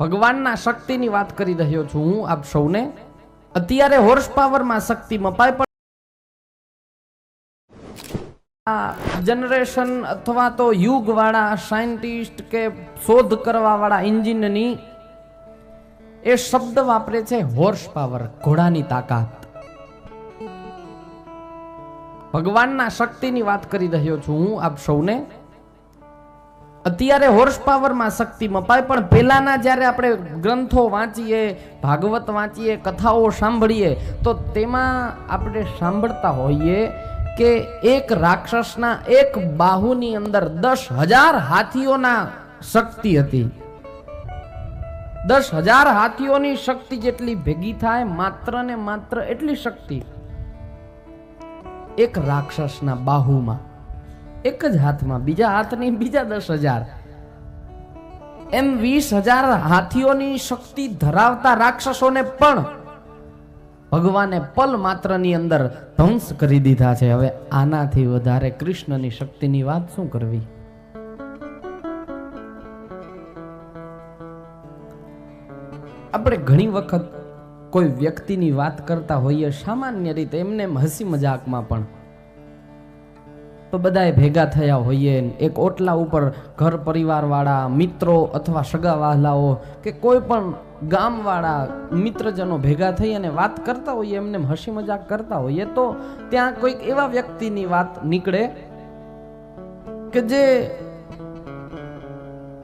ભગવાનના શક્તિની વાત કરી રહ્યો છું હું આપ સૌને. અત્યારે હોર્સ પાવરમાં શક્તિ મપાય પણ જનરેશન અથવા તો યુગવાળા સાયન્ટિસ્ટ કે શોધ કરવાવાળા એન્જિનની એ શબ્દ વાપરે છે હોર્સ પાવર ઘોડાની તાકાત. ભગવાનના શક્તિની વાત કરી રહ્યો છું હું આપ સૌને. અત્યારે હોર્સ પાવરમાં શક્તિ મપાય, પણ પહેલાના જ્યારે આપણે ગ્રંથો વાંચીએ, ભાગવત વાંચીએ, કથાઓ સાંભળીએ, તો તેમાં આપણે સાંભળતા હોઈએ કે એક રાક્ષસના એક બાહુની અંદર દસ હજાર હાથીઓના શક્તિ હતી. દસ હજાર હાથીઓની શક્તિ જેટલી ભેગી થાય, માત્ર ને માત્ર એટલી શક્તિ એક રાક્ષસના બાહુમાં. એક જ હાથમાં, બીજા હાથની બીજા દસ હજાર. એમ વીસ હજાર હાથીઓની શક્તિ ધરાવતા રાક્ષસોને પણ ભગવાને પલ માત્રની અંદર ધ્વંસ કરી દીધા છે. હવે આનાથી વધારે કૃષ્ણની શક્તિની વાત શું કરવી? આપણે ઘણી વખત કોઈ વ્યક્તિની વાત કરતા હોઈએ, સામાન્ય રીતે એમને હસી મજાકમાં પણ તો બધાએ ભેગા થયા હોઈએ એક ઓટલા ઉપર ઘર પરિવારવાળા, મિત્રો અથવા સગા વહાલાઓ કે કોઈ પણ ગામવાળા, મિત્રજનો ભેગા થઈ અને વાત કરતા હોઈએ, એમને હસી મજાક કરતા હોઈએ, તો ત્યાં કોઈક એવા વ્યક્તિની વાત નીકળે કે જે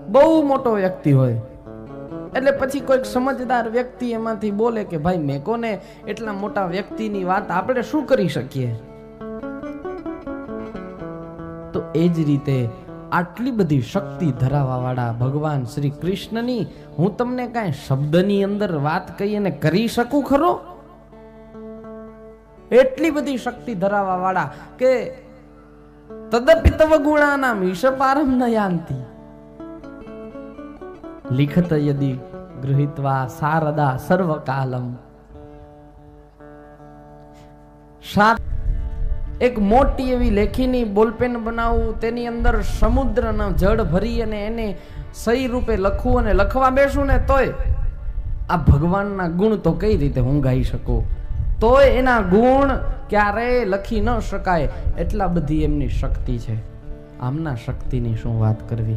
બહુ મોટો વ્યક્તિ હોય. એટલે પછી કોઈક સમજદાર વ્યક્તિ એમાંથી બોલે કે, ભાઈ, મેં કોને એટલા મોટા વ્યક્તિની વાત આપણે શું કરી શકીએ? એ જ રીતે આટલી બધી શક્તિ ધરાવવાવાળા ભગવાન શ્રી કૃષ્ણની હું તમને કાંઈ શબ્દની અંદર વાત કહી અને કરી શકું ખરો? એટલી બધી શક્તિ ધરાવવાવાળા કે તદપિતવ ગુણાનામ ઈશપારમ ન યાંતિ. લિખત યદિ ગૃહિત્વા શારદા સર્વકાલમ. સાત એક મોટી એવી લેખીની બોલપેન બનાવવું તેની અંદર સમુદ્રના જળ ભરી અને એને સહી રૂપે લખવું અને લખવા બેસું ને તોય આ ભગવાનના ગુણ તો કઈ રીતે હું ગાઈ શકું? તોય એના ગુણ ક્યારેય લખી ન શકાય, એટલા બધી એમની શક્તિ છે. આમના શક્તિની શું વાત કરવી?